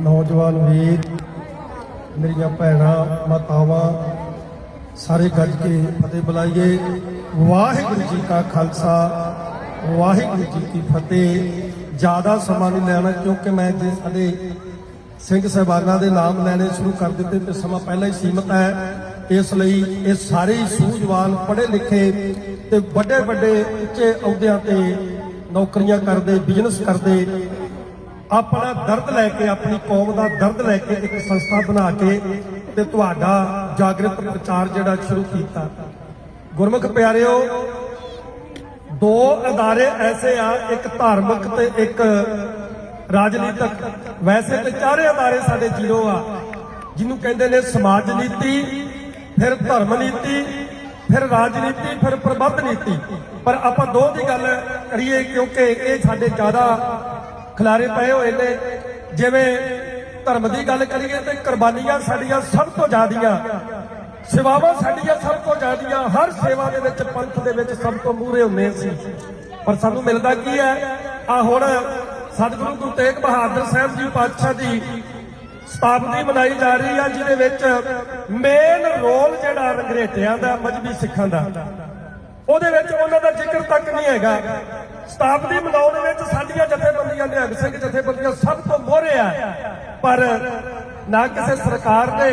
ਨੌਜਵਾਨ ਵੀਰ, ਮੇਰੀਆਂ ਭੈਣਾਂ, ਮਾਤਾਵਾਂ, ਸਾਰੇ ਗੱਜ ਕੇ ਫਤਿਹ ਬੁਲਾਈਏ। ਵਾਹਿਗੁਰੂ ਜੀ ਕਾ ਖਾਲਸਾ, ਵਾਹਿਗੁਰੂ ਜੀ ਕੀ ਫਤਿਹ। ਜ਼ਿਆਦਾ ਸਮਾਂ ਨਹੀਂ ਲੈਣਾ, ਕਿਉਂਕਿ ਮੈਂ ਜੇ ਸਾਡੇ ਸਿੰਘ ਸਾਹਿਬਾਨਾਂ ਦੇ ਨਾਮ ਲੈਣੇ ਸ਼ੁਰੂ ਕਰ ਦਿੱਤੇ ਤੇ ਸਮਾਂ ਪਹਿਲਾਂ ਹੀ ਸੀਮਤ ਹੈ। ਇਸ ਲਈ ਇਹ ਸਾਰੇ ਹੀ ਸੂਝਵਾਨ ਪੜ੍ਹੇ ਲਿਖੇ ਤੇ ਵੱਡੇ ਵੱਡੇ ਉੱਚੇ ਅਹੁਦਿਆਂ ਤੇ ਨੌਕਰੀਆਂ ਕਰਦੇ ਬਿਜ਼ਨਸ ਕਰਦੇ ਆਪਣਾ ਦਰਦ ਲੈ ਕੇ, ਆਪਣੀ ਕੌਮ ਦਾ ਦਰਦ ਲੈ ਕੇ ਇੱਕ ਸੰਸਥਾ ਬਣਾ ਕੇ ਤੇ ਤੁਹਾਡਾ ਜਾਗਰਤ ਪ੍ਰਚਾਰ ਜਿਹੜਾ ਸ਼ੁਰੂ ਕੀਤਾ। ਗੁਰਮੁਖ ਪਿਆਰਿਓ, ਦੋ ਅਦਾਰੇ ਐਸੇ ਆ, ਇੱਕ ਧਾਰਮਿਕ ਤੇ ਇੱਕ ਰਾਜਨੀਤਿਕ। ਵੈਸੇ ਤੇ ਚਾਰੇ ਅਦਾਰੇ ਸਾਡੇ ਜ਼ੀਰੋ ਆ, ਜਿਹਨੂੰ ਕਹਿੰਦੇ ਨੇ ਸਮਾਜ ਨੀਤੀ, ਫਿਰ ਧਰਮ ਨੀਤੀ, ਫਿਰ ਰਾਜਨੀਤੀ, ਫਿਰ ਪ੍ਰਬੰਧ ਨੀਤੀ। ਪਰ ਆਪਾਂ ਦੋ ਦੀ ਗੱਲ ਕਰੀਏ, ਕਿਉਂਕਿ ਇਹ ਸਾਡੇ ਜ਼ਿਆਦਾ ਖਿਲਾਰੇ ਪਏ ਹੋਏ ਨੇ। ਜਿਵੇਂ ਧਰਮ ਦੀ ਗੱਲ ਕਰੀਏ ਤੇ ਕੁਰਬਾਨੀਆਂ ਸਾਡੀਆਂ ਸਭ ਤੋਂ ਜ਼ਿਆਦੀਆਂ, ਸੇਵਾਵਾਂ ਸਾਡੀਆਂ ਸਭ ਤੋਂ ਜ਼ਿਆਦੀਆਂ, ਹਰ ਸੇਵਾ ਦੇ ਵਿੱਚ, ਪੰਥ ਦੇ ਵਿੱਚ ਸਭ ਤੋਂ ਮੂਹਰੇ ਹੁੰਦੇ ਸੀ ਪਰ ਸਾਨੂੰ ਮਿਲਦਾ ਕੀ ਹੈ? ਆ ਹੁਣ ਸਤਿਗੁਰੂ ਗੁਰੂ ਤੇਗ ਬਹਾਦਰ ਸਾਹਿਬ ਜੀ ਪਾਤਸ਼ਾਹ ਦੀ ਸਤਾਬਦੀ ਮਨਾਈ ਜਾ ਰਹੀ ਆ, ਜਿਹਦੇ ਵਿੱਚ ਮੇਨ ਰੋਲ ਜਿਹੜਾ ਰੰਗਰੇਟਿਆਂ ਦਾ, ਮਜਬੀ ਸਿੱਖਾਂ ਦਾ, ਉਹਦੇ ਵਿੱਚ ਉਹਨਾਂ ਦਾ ਜ਼ਿਕਰ ਤੱਕ ਨਹੀਂ ਹੈਗਾ। ਸਤਾਬਦੀ ਮਨਾਉਣ ਵਿੱਚ ਸਾਡੀਆਂ ਜਥੇਬੰਦੀਆਂ, ਨਿਹੰਗ ਸਿੰਘ ਜਥੇਬੰਦੀਆਂ ਸਭ ਤੋਂ ਮੋਹਰੇ ਆ। ਪਰ ਨਾ ਕਿਸੇ ਸਰਕਾਰ ਨੇ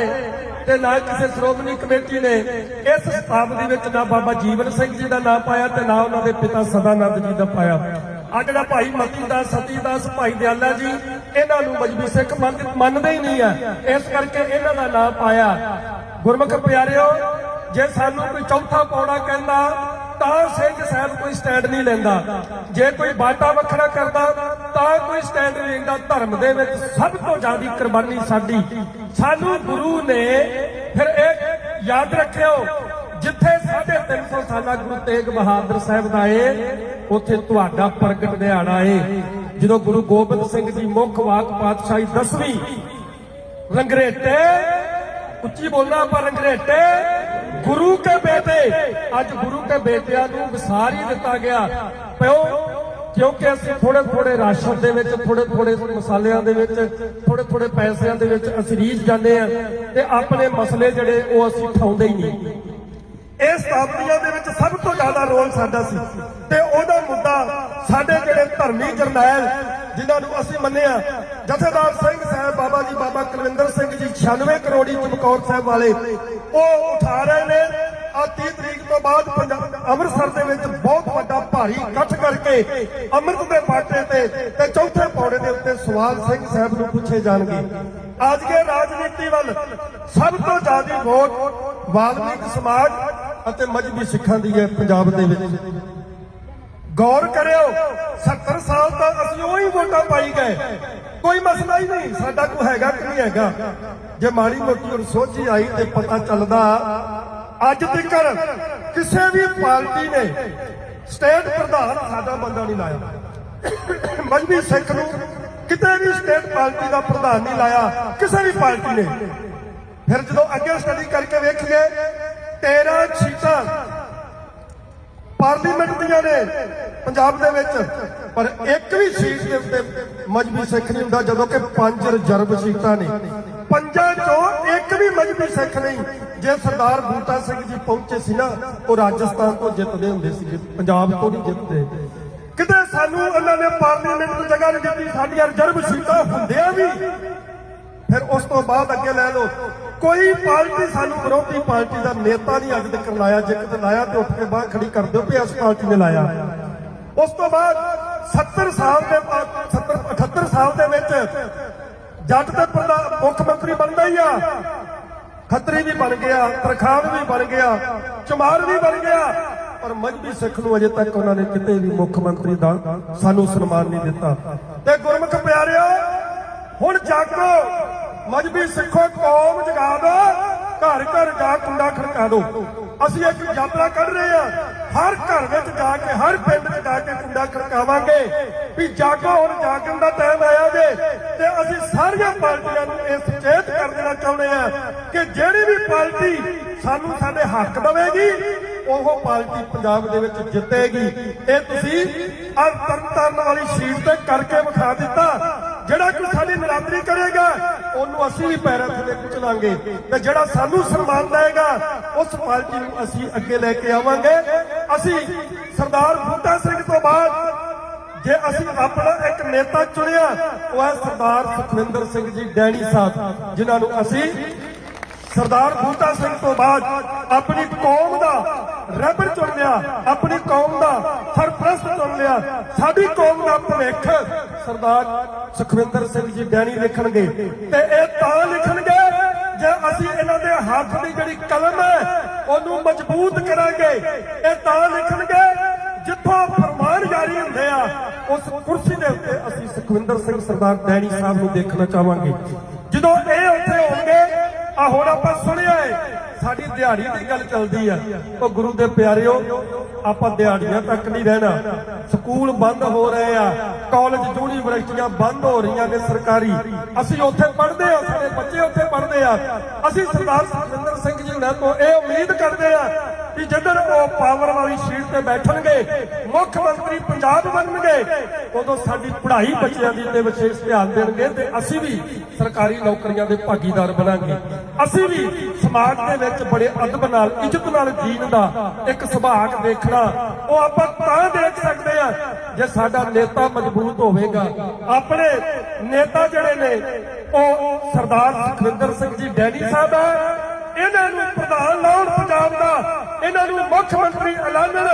ਤੇ ਨਾ ਕਿਸੇ ਸ਼੍ਰੋਮਣੀ ਕਮੇਟੀ ਨੇ ਇਸ ਸਤਾਬਦੀ ਵਿੱਚ ਨਾ ਬਾਬਾ ਜੀਵਨ ਸਿੰਘ ਜੀ ਦਾ ਨਾਮ ਪਾਇਆ ਤੇ ਨਾ ਉਹਨਾਂ ਦੇ ਪਿਤਾ ਸਦਾਨੰਦ ਜੀ ਦਾ ਪਾਇਆ। ਆ ਜਿਹੜਾ ਭਾਈ ਮਤੀ ਦਾਸ ਸਤੀ ਦਾਸ ਭਾਈ ਦਿਆਲਾ ਜੀ, ਇਹਨਾਂ ਨੂੰ ਮਜਬੀ ਸਿੱਖ ਮੰਨਦੇ ਹੀ ਨਹੀਂ ਆ। ਇਸ ਕਰਕੇ ਇਹਨਾਂ ਦਾ ਨਾਮ ਪਾਇਆ। ਗੁਰਮੁਖ ਪਿਆਰਿਓ, ਜੇ ਸਾਨੂੰ ਕੋਈ ਚੌਥਾ ਪੌੜਾ ਕਹਿੰਦਾ ਤਾਂ ਸਿੰਘ ਸਾਹਿਬ ਕੋਈ ਸਟੈਂਡ ਨਹੀਂ ਲੈਂਦਾ। ਜੇ ਕੋਈ ਬਾਟਾ ਵੱਖਰਾ ਕਰਦਾ, ਤਾਂ ਕੋਈ ਸਟੈਂਡ ਨਹੀਂ ਲੈਂਦਾ। ਧਰਮ ਦੇ ਵਿੱਚ ਸਭ ਤੋਂ ਜ਼ਿਆਦਾ ਕੁਰਬਾਨੀ ਸਾਡੀ। ਸਾਨੂੰ ਗੁਰੂ ਨੇ ਫਿਰ ਇਹ ਯਾਦ ਰੱਖਿਓ, ਜਿੱਥੇ 350 ਸਾਲਾ ਗੁਰੂ ਤੇਗ ਬਹਾਦਰ ਸਾਹਿਬ ਦਾ ਏ ਉੱਥੇ ਤੁਹਾਡਾ ਪ੍ਰਗਟ ਦਿਹਾੜਾ ਏ। ਜਦੋਂ ਗੁਰੂ ਗੋਬਿੰਦ ਸਿੰਘ ਜੀ ਮੁੱਖ ਵਾਕ ਪਾਤਸ਼ਾਹੀ ਦਸਵੀਂ, ਰੰਗਰੇਟੇ, ਉੱਚੀ ਬੋਲਣਾ ਆਪਾਂ ਰੰਗਰੇਟੇ ਗੁਰੂ ਕੇ ਬੇਟੇ, ਅੱਜ ਗੁਰੂ ਕੇ ਬੇਟਿਆਂ ਨੂੰ ਵਿਸਾਰ ਹੀ ਦਿੱਤਾ ਗਿਆ। ਪਿਓ, ਕਿਉਂਕਿ ਅਸੀਂ ਥੋੜੇ ਥੋੜੇ ਰਾਸ਼ਨ ਦੇ ਵਿੱਚ ਥੋੜੇ ਥੋੜੇ ਮਸਾਲਿਆਂ ਦੇ ਵਿੱਚ ਥੋੜੇ ਥੋੜੇ ਪੈਸਿਆਂ ਦੇ ਵਿੱਚ ਅਸੀਂ ਰੀਝ ਜਾਂਦੇ ਆ ਤੇ ਆਪਣੇ ਮਸਲੇ ਜਿਹੜੇ ਉਹ ਅਸੀਂ ਠਾਉਂਦੇ ਹੀ ਨਹੀਂ। ਇਸ ਸਤਾਬਦੀਆਂ ਦੇ ਵਿੱਚ ਸਭ ਤੋਂ ਜ਼ਿਆਦਾ ਰੋਲ ਸਾਡਾ ਸੀ ਤੇ ਉਹਦਾ ਮੁੱਦਾ ਸਾਡੇ ਜਿਹੜੇ ਧਰਮੀ ਜਰਨੈਲ ਜਿਨ੍ਹਾਂ ਨੂੰ ਅਸੀਂ ਮੰਨਿਆ, ਜਥੇਦਾਰ ਸਿੰਘ ਸਾਹਿਬ ਬਾਬਾ ਜੀ, ਬਾਬਾ ਕੁਲਵਿੰਦਰ ਸਿੰਘ ਜੀ 96 ਕਰੋੜੀ ਚਮਕੌਰ ਸਾਹਿਬ ਵਾਲੇ, ਉਹ ਉਠਾ ਰਹੇ ਨੇ। ਆ 30 ਤਰੀਕ ਤੋਂ ਬਾਅਦ ਅੰਮ੍ਰਿਤਸਰ ਦੇ ਵਿੱਚ ਬਹੁਤ ਵੱਡਾ ਭਾਰੀ ਇਕੱਠ ਕਰਕੇ ਅੰਮ੍ਰਿਤ ਦੇ ਬਾਟੇ ਤੇ ਤੇ ਚੌਥੇ ਪੌੜੇ ਦੇ ਉੱਤੇ ਸਵਾਲ ਸਿੰਘ ਸਾਹਿਬ ਨੂੰ ਪੁੱਛੇ ਜਾਣਗੇ। ਅੱਜ ਦੇ ਰਾਜਨੀਤੀ ਵੱਲ ਸਭ ਤੋਂ ਜ਼ਿਆਦਾ ਵੋਟ ਵਾਲਮੀਕ ਸਮਾਜ ਅਤੇ ਮਜਬੀ ਸਿੱਖਾਂ ਦੀ ਹੈ ਪੰਜਾਬ ਦੇ ਵਿੱਚ। ਗੌਰ ਕਰਿਓ 70 ਸਾਲ ਤੱਕ ਅਸੀਂ ਉਹੀ ਵੋਟਾਂ ਪਾਈ ਗਏ। ਕੋਈ ਮਸਲਾ ਹੀ ਨਹੀਂ, ਸਾਡਾ ਕੋਈ ਹੈਗਾ ਕਿ ਨਹੀਂ ਹੈਗਾ। ਜੇ ਮਾੜੀ ਮੋਟੀ ਸੋਝੀ ਆਈ ਤੇ ਪਤਾ ਚੱਲਦਾ, ਅੱਜ ਤੱਕ ਕਿਸੇ ਵੀ ਪਾਰਟੀ ਨੇ ਸਟੇਟ ਪ੍ਰਧਾਨ ਸਾਡਾ ਬੰਦਾ ਨਹੀਂ ਲਾਇਆ। ਮਜਬੀ ਸਿੱਖ ਨੂੰ ਕਿਤੇ ਵੀ ਸਟੇਟ ਪਾਰਟੀ ਦਾ ਪ੍ਰਧਾਨ ਨਹੀਂ ਲਾਇਆ, ਕਿਸੇ ਵੀ ਪਾਰਟੀ ਨੇ। ਫਿਰ ਜਦੋਂ ਅੱਗੇ ਸਟੱਡੀ ਕਰਕੇ ਵੇਖੀਏ 13 ਸੀਟਾਂ ਪਾਰਲੀਮੈਂਟ ਦੀਆਂ ਨੇ ਪੰਜਾਬ ਦੇ ਵਿੱਚ। ਪਰ ਇੱਕ ਵੀ ਸੀਟ ਦੇ ਉੱਤੇ ਮਜਬੀ ਸਿੱਖ ਨਹੀਂ ਹੁੰਦਾ, ਜਦੋਂ ਕਿ ਪੰਜ ਰਿਜ਼ਰਵ ਸੀਟਾਂ ਨੇ। ਪੰਜਾਂ ਚੋਂ ਇੱਕ ਵੀ ਮਜਬੀ ਸਿੱਖ ਨਹੀਂ। ਜੇ ਸਰਦਾਰ ਬੂਟਾ ਸਿੰਘ ਜੀ ਪਹੁੰਚੇ ਸੀ ਨਾ, ਉਹ ਰਾਜਸਥਾਨ ਤੋਂ ਜਿੱਤਦੇ ਹੁੰਦੇ ਸੀ ਪੰਜਾਬ ਤੋਂ ਨਹੀਂ ਜਿੱਤਦੇ। ਕਿਤੇ ਸਾਨੂੰ ਉਹਨਾਂ ਨੇ ਪਾਰਲੀਮੈਂਟ ਤੋਂ ਜਗ੍ਹਾ ਨਹੀਂ ਦਿੱਤੀ, ਸਾਡੀਆਂ ਰਿਜ਼ਰਵ ਸੀਟਾਂ ਹੁੰਦਿਆਂ ਵੀ। ਫਿਰ ਉਸ ਤੋਂ ਬਾਅਦ ਅੱਗੇ ਲੈ ਲਓ। ਕੋਈ ਪਾਰਟੀ ਸਾਨੂੰ ਵਿਰੋਧੀ ਪਾਰਟੀ ਦਾ ਨੇਤਾ ਨਹੀਂ ਅੱਜ ਤੱਕ ਲਾਇਆ। ਜੇ ਲਾਇਆ ਤੇ ਉੱਠ ਕੇ ਬਾਹਰ ਖੜੀ ਕਰ ਦਿਓ ਵੀ ਇਸ ਪਾਰਟੀ ਨੇ ਲਾਇਆ। ਉਸ ਤੋਂ ਬਾਅਦ 70 ਸਾਲ ਦੇ 70 78 ਸਾਲ ਦੇ ਵਿੱਚ ਜੱਟ ਤੇ ਮੁੱਖ ਮੰਤਰੀ ਬਣਦਾ ਹੀ ਆ। ਖੱਤਰੀ ਵੀ ਬਣ ਗਿਆ ਤਰਖਾਨ ਵੀ ਬਣ ਗਿਆ, ਚਮਾਰ ਵੀ ਬਣ ਗਿਆ। ਪਰ ਮਜਬੀ ਸਿੱਖ ਨੂੰ ਅਜੇ ਤੱਕ ਉਹਨਾਂ ਨੇ ਕਿਤੇ ਵੀ ਮੁੱਖ ਮੰਤਰੀ ਦਾ ਸਾਨੂੰ ਸਨਮਾਨ ਨਹੀਂ ਦਿੱਤਾ। ਤੇ ਗੁਰਮੁਖ ਪਿਆਰਿਓ, ਹੁਣ ਜਾਗੋ। ਮਜਬੀ ਸਿੱਖੋ ਕੌਮ ਜਗਾ ਦੋ ਘਰ ਘਰ ਜਾ ਕੁੰਡਾ ਖੜਕਾ ਦੋ। ਅਸੀਂ ਇੱਕ ਯਾਤਰਾ ਕੱਢ ਰਹੇ ਹਾਂ ਹਰ ਘਰ ਵਿੱਚ ਜਾ ਕੇ, ਹਰ ਪਿੰਡ ਵਿੱਚ ਜਾ ਕੇ ਕੁੰਡਾ ਖੜਕਾਵਾਂਗੇ। ਵੀ ਜਾਗੋ, ਹੁਣ ਜਾਗਣ ਦਾ ਟਾਈਮ ਆਇਆ ਜੇ। ਤੇ ਅਸੀਂ ਸਾਰੀਆਂ ਪਾਰਟੀਆਂ ਨੂੰ ਇਹ ਸੁਚੇਤ ਕਰ ਦੇਣਾ ਚਾਹੁੰਦੇ ਹਾਂ ਕਿ ਜਿਹੜੀ ਵੀ ਪਾਰਟੀ ਸਾਨੂੰ ਸਾਡੇ ਹੱਕ ਦੇਵੇਗੀ, ਉਹ ਪਾਰਟੀ ਪੰਜਾਬ ਦੇ ਵਿੱਚ ਜਿੱਤੇਗੀ। ਇਹ ਤੁਸੀਂ ਆ ਤਰਨਤਾਰਨ ਵਾਲੀ ਸੀਟ ਤੇ ਕਰਕੇ ਵਿਖਾ ਦਿੱਤਾ। ਜਿਹੜਾ ਕੋਈ ਸਾਡੀ ਨਾਰਾਜ਼ਗੀ ਕਰੇਗਾ, ਉਹਨੂੰ ਅਸੀਂ ਵੀ ਪੈਰਾਂ ਥੱਲੇ ਕੁਚਲਾਂਗੇ ਤੇ ਜਿਹੜਾ ਸਾਨੂੰ ਸਨਮਾਨ ਦੇਗਾ ਉਸ ਪਾਰਟੀ ਨੂੰ ਅਸੀਂ ਅੱਗੇ ਲੈ ਕੇ ਆਵਾਂਗੇ। ਅਸੀਂ ਸਰਦਾਰ ਬੂਟਾ ਸਿੰਘ ਤੋਂ ਬਾਅਦ ਜੇ ਅਸੀਂ ਆਪਣਾ ਇੱਕ ਨੇਤਾ ਚੁਣਿਆ, ਉਹ ਹੈ ਸਰਦਾਰ ਸੁਖਵਿੰਦਰ ਸਿੰਘ ਜੀ ਡੈਣੀ ਸਾਹਿਬ, ਜਿਨ੍ਹਾਂ ਨੂੰ ਅਸੀਂ ਸਰਦਾਰ ਬੂਟਾ ਸਿੰਘ ਤੋਂ ਬਾਅਦ ਆਪਣੀ ਕੌਮ ਦਾ ਰੈਬਰ ਚੁਣ ਲਿਆ, ਆਪਣੀ ਕੌਮ ਦਾ ਸਰਪ੍ਰਸਤ ਚੁਣ ਲਿਆ। ਸਾਡੀ ਕੌਮ ਦਾ ਭਵਿੱਖ ਸਰਦਾਰ ਸੁਖਵਿੰਦਰ ਸਿੰਘ ਜੀ ਡੈਣੀ ਲਿਖਣਗੇ ਤੇ ਇਹ ਤਾਂ ਲਿਖਣਗੇ, ਜੇ ਅਸੀਂ ਇਹਨਾਂ ਦੇ ਹੱਥ ਦੀ ਜਿਹੜੀ ਕਲਮ ਹੈ, ਉਹਨੂੰ ਮਜ਼ਬੂਤ ਕਰਾਂਗੇ, ਇਹ ਤਾਂ ਲਿਖਣਗੇ, ਜਿੱਥੋਂ ਫਰਮਾਨ ਜਾਰੀ ਹੁੰਦੇ ਆ, ਉਸ ਕੁਰਸੀ ਦੇ ਉੱਤੇ ਅਸੀਂ ਸੁਖਵਿੰਦਰ ਸਿੰਘ ਸਰਦਾਰ ਡੈਣੀ ਸਾਹਿਬ ਨੂੰ ਦੇਖਣਾ ਚਾਹਾਂਗੇ। ਜਦੋਂ ਇਹ ਉੱਥੇ ਹੋਣਗੇ ਆ ਹੁਣ ਆਪਾਂ ਸੁਣਿਆ ਹੈ ਸਾਡੀ ਦਿਹਾੜੀ ਦੀ ਗੱਲ ਚੱਲਦੀ ਆ। ਉਹ ਗੁਰੂ ਦੇ ਪਿਆਰਿਓ, ਆਪਾਂ ਦਿਹਾੜੀਆਂ ਤੱਕ ਨਹੀਂ ਰਹਿਣਾ। ਸਕੂਲ ਬੰਦ ਹੋ ਰਹੇ ਆ। ਕਾਲਜ ਯੂਨੀਵਰਸਿਟੀਆਂ ਬੰਦ ਹੋ ਰਹੀਆਂ ਨੇ ਸਰਕਾਰੀ। ਅਸੀਂ ਉੱਥੇ ਪੜ੍ਹਦੇ ਆ, ਸਾਡੇ ਬੱਚੇ ਉੱਥੇ ਪੜ੍ਹਦੇ ਆ। ਅਸੀਂ ਸਰਦਾਰ ਸੁਖਵਿੰਦਰ ਸਿੰਘ ਜੀ ਹੁਣਾਂ ਤੋਂ ਇਹ ਉਮੀਦ ਕਰਦੇ ਆ ਕਿ ਜਦੋਂ ਉਹ ਪਾਵਰ ਵਾਲੀ ਸੀਟ ਤੇ ਬੈਠਣਗੇ, ਮੁੱਖ ਮੰਤਰੀ ਪੰਜਾਬ ਬਣਨਗੇ, ਉਦੋਂ ਸਾਡੀ ਪੜ੍ਹਾਈ ਬੱਚਿਆਂ ਦੀ ਤੇ ਵਿਸ਼ੇਸ਼ ਧਿਆਨ ਦੇਣਗੇ ਤੇ ਅਸੀਂ ਵੀ ਸਰਕਾਰੀ ਨੌਕਰੀਆਂ ਦੇ ਭਾਗੀਦਾਰ ਬਣਾਂਗੇ। ਅਸੀਂ ਵੀ ਸਮਾਜ ਦੇ ਵਿੱਚ ਬੜੇ ਅਦਬ ਨਾਲ, ਇੱਜ਼ਤ ਨਾਲ ਜੀਣ ਦਾ ਇੱਕ ਸੁਭਾਅ ਦੇਖਣਾ, ਉਹ ਆਪਾਂ ਤਾਂ ਦੇਖ ਸਕਦੇ ਆ ਜੇ ਸਾਡਾ ਨੇਤਾ ਮਜ਼ਬੂਤ ਹੋਵੇਗਾ। ਆਪਣੇ ਨੇਤਾ ਜਿਹੜੇ ਨੇ, ਉਹ ਸਰਦਾਰ ਸੁਖਵਿੰਦਰ ਸਿੰਘ ਜੀ ਡੈਡੀ ਸਾਹਿਬ ਹੈ ਇਹਨਾਂ ਨੂੰ ਪ੍ਰਧਾਨ ਲਾਉਣ ਪੰਜਾਬ ਦਾ। ਇਹਨਾਂ ਨੂੰ ਮੁੱਖ ਮੰਤਰੀ ਐਲਾਨਣ।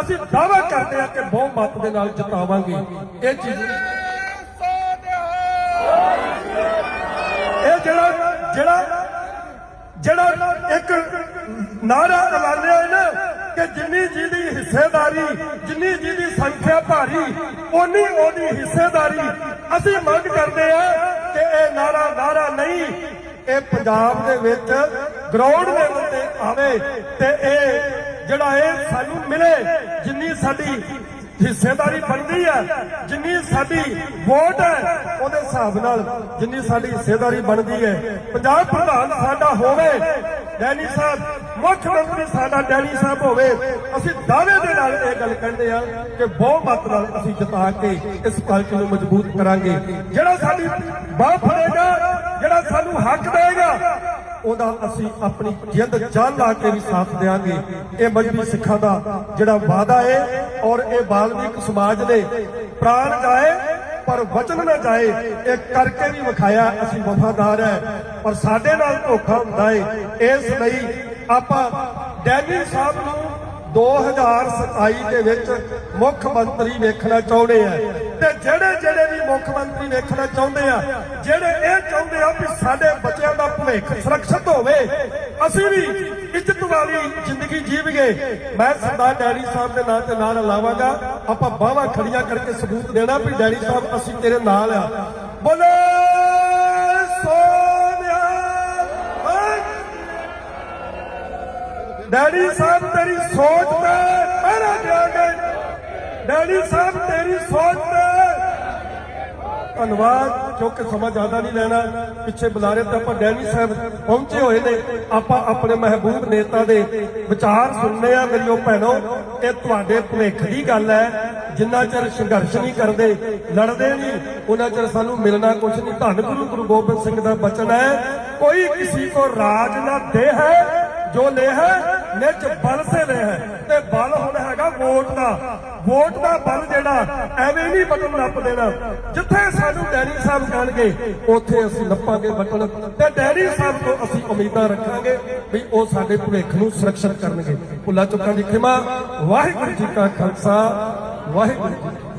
ਅਸੀਂ ਦਾਅਵਾ ਕਰਦੇ ਹਾਂ ਕਿ ਬਹੁ ਮਤ ਦੇ ਨਾਲ ਜਿਤਾਵਾਂਗੇ। ਇਹ ਚੀਜ਼ ਇਹ ਜਿਹੜਾ ਜਿਹੜਾ ਜਿਹੜਾ ਇੱਕ ਨਾਰਾ ਐਲਾਨਿਆ ਹੈ ਨਾ ਕਿ ਜਿੰਨੀ ਜੀ ਦੀ ਹਿੱਸੇਦਾਰੀ, ਜਿੰਨੀ ਜੀ ਦੀ ਸੰਖਿਆ ਭਾਰੀ, ਓਨੀ ਉਹਦੀ ਹਿੱਸੇਦਾਰੀ ਅਸੀਂ ਮੰਗ ਕਰਦੇ ਆ ਕਿ ਇਹ ਨਾਰਾ ਨਾਰਾ ਨਹੀਂ, ਇਹ ਪੰਜਾਬ ਦੇ ਵਿੱਚ ਗਰਾਊਂਡ ਲੈਵਲ ਤੇ ਆਵੇ ਤੇ ਇਹ ਜਿਹੜਾ ਇਹ ਸਾਨੂੰ ਮਿਲੇ, ਜਿੰਨੀ ਸਾਡੀ ਹਿੱਸੇਦਾਰੀ ਬਣਦੀ ਹੈ, ਜਿੰਨੀ ਸਾਡੀ ਵੋਟ ਹੈ, ਉਹਦੇ ਹਿਸਾਬ ਨਾਲ ਜਿੰਨੀ ਸਾਡੀ ਹਿੱਸੇਦਾਰੀ ਬਣਦੀ ਹੈ। ਪੰਜਾਬ ਪ੍ਰਧਾਨ ਸਾਡਾ ਹੋਵੇ, ਡੈਨੀ ਸਾਹਿਬ, ਮੁੱਖ ਮੰਤਰੀ ਸਾਡਾ ਡੈਨੀ ਸਾਹਿਬ ਹੋਵੇ, ਅਸੀਂ ਦਾਅਵੇ ਦੇ ਨਾਲ ਇਹ ਗੱਲ ਕਹਿੰਦੇ ਆ ਕਿ ਬਹੁ ਮਤ ਨਾਲ ਅਸੀਂ ਜਿਤਾ ਕੇ ਇਸ ਪਾਰਟੀ ਨੂੰ ਮਜ਼ਬੂਤ ਕਰਾਂਗੇ। ਜਿਹੜਾ ਸਾਡੀ ਬਾਹ ਫੜੇਗਾ, ਜਿਹੜਾ ਸਾਨੂੰ ਹੱਕ ਦੇਗਾ ਉਹਦਾ ਅਸੀਂ ਆਪਣੀ ਜਿੰਦ ਜਾਨ ਲਾ ਕੇ ਵੀ ਸਾਥ ਦੇਾਂਗੇ ਇਹ ਮਜਬੀ ਸਿੱਖਾਂ ਦਾ ਜਿਹੜਾ ਵਾਅਦਾ ਹੈ ਔਰ ਇਹ ਬਾਲਮੀਕ ਸਮਾਜ ਨੇ ਪ੍ਰਾਣ ਜਾਏ, ਪਰ ਵਚਨ ਨਾ ਜਾਏ, ਇਹ ਕਰਕੇ ਵੀ ਵਿਖਾਇਆ ਅਸੀਂ ਵਫਾਦਾਰ ਹੈ। ਪਰ ਸਾਡੇ ਨਾਲ ਧੋਖਾ ਹੁੰਦਾ ਹੈ ਇਸ ਲਈ ਆਪਾਂ ਡੈਨੀ ਸਾਹਿਬ ਨੂੰ 2027 ਦੇ ਵਿੱਚ ਮੁੱਖ ਮੰਤਰੀ ਵੇਖਣਾ ਚਾਹੁੰਦੇ ਆ। ਤੇ ਜਿਹੜੇ ਜਿਹੜੇ ਵੀ ਮੁੱਖ ਮੰਤਰੀ ਵੇਖਣਾ ਚਾਹੁੰਦੇ ਆ, ਜਿਹੜੇ ਇਹ ਚਾਹੁੰਦੇ ਆ ਵੀ ਸਾਡੇ ਬੱਚਿਆਂ ਦਾ ਭਵਿੱਖ ਸੁਰੱਖਿਅਤ ਹੋਵੇ, ਅਸੀਂ ਵੀ ਇੱਜ਼ਤ ਵਾਲੀ ਜ਼ਿੰਦਗੀ ਜੀਵਗੇ ਮੈਂ ਸਰਦਾਰ ਡੈਡੀ ਸਾਹਿਬ ਦੇ ਨਾਂ ਤੇ ਨਾਂ ਲਾਵਾਂਗਾ। ਆਪਾਂ ਬਾਹਾਂ ਖੜੀਆਂ ਕਰਕੇ ਸਬੂਤ ਦੇਣਾ ਵੀ ਡੈਡੀ ਸਾਹਿਬ, ਅਸੀਂ ਤੇਰੇ ਨਾਲ ਆ। ਬੋਲੇ ਡੈਡੀ ਸਾਹਿਬ, ਤੇਰੀ ਸੋਚ ਤੇ ਪਹਿਰਾ ਦਿਆਂਗੇ। ਡੈਡੀ ਸਾਹਿਬ, ਤੇਰੀ ਸੋਚ ਤੇ ਧੰਨਵਾਦ ਕਿਉਂਕਿ ਸਮਾਂ ਜ਼ਿਆਦਾ ਨਹੀਂ ਲੈਣਾ। ਪਿੱਛੇ ਬੁਲਾਰੇ ਤੇ ਆਪਾਂ ਡੈਨੀ ਸਾਹਿਬ ਪਹੁੰਚੇ ਹੋਏ ਨੇ। ਆਪਾਂ ਆਪਣੇ ਮਹਿਬੂਬ ਨੇਤਾ ਦੇ ਵਿਚਾਰ ਸੁਣਨੇ ਆ ਮੇਰੀਓ ਭੈਣੋ। ਇਹ ਤੁਹਾਡੇ ਭਵਿੱਖ ਦੀ ਗੱਲ ਹੈ। ਜਿੰਨਾ ਚਿਰ ਸੰਘਰਸ਼ ਨਹੀਂ ਕਰਦੇ, ਲੜਦੇ ਨਹੀਂ, ਉਹਨਾਂ ਚਿਰ ਸਾਨੂੰ ਮਿਲਣਾ ਕੁਝ ਨਹੀਂ। ਧੰਨ ਗੁਰੂ ਗੁਰੂ ਗੋਬਿੰਦ ਸਿੰਘ ਦਾ ਬਚਨ ਹੈ। ਕੋਈ ਕਿਸੇ ਕੋ ਰਾਜ ਨਾ ਦੇ ਹੈ, ਜੋ ਲੈ ਹੈ ਨਿਜ ਬਲ ਸੇ ਲੈ ਹੈ ਤੇ ਬਲ ਹੁਣ ਹੈਗਾ ਵੋਟ ਦਾ। ਵੋਟ ਦਾ ਬਲ ਜਿਹੜਾ ਐਵੇਂ ਨਹੀਂ ਬਟਨ ਨੱਪ ਦੇਣਾ। ਜਿੱਥੇ ਸਾਨੂੰ ਡੈਰੀ ਸਾਹਿਬ ਕਹਿਣਗੇ, ਉੱਥੇ ਅਸੀਂ ਨੱਪਾਂਗੇ ਬਟਨ। ਤੇ ਡੈਰੀ ਸਾਹਿਬ ਤੋਂ ਅਸੀਂ ਉਮੀਦਾਂ ਰੱਖਾਂਗੇ ਵੀ ਉਹ ਸਾਡੇ ਭਵਿੱਖ ਨੂੰ ਸੁਰੱਖਿਅਤ ਕਰਨਗੇ। ਭੁੱਲਾ ਚੁੱਕਾਂ ਦੀ ਖਿਮਾ ਵਾਹਿਗੁਰੂ ਜੀ ਕਾ ਖਾਲਸਾ, ਵਾਹਿਗੁਰੂ ਜੀ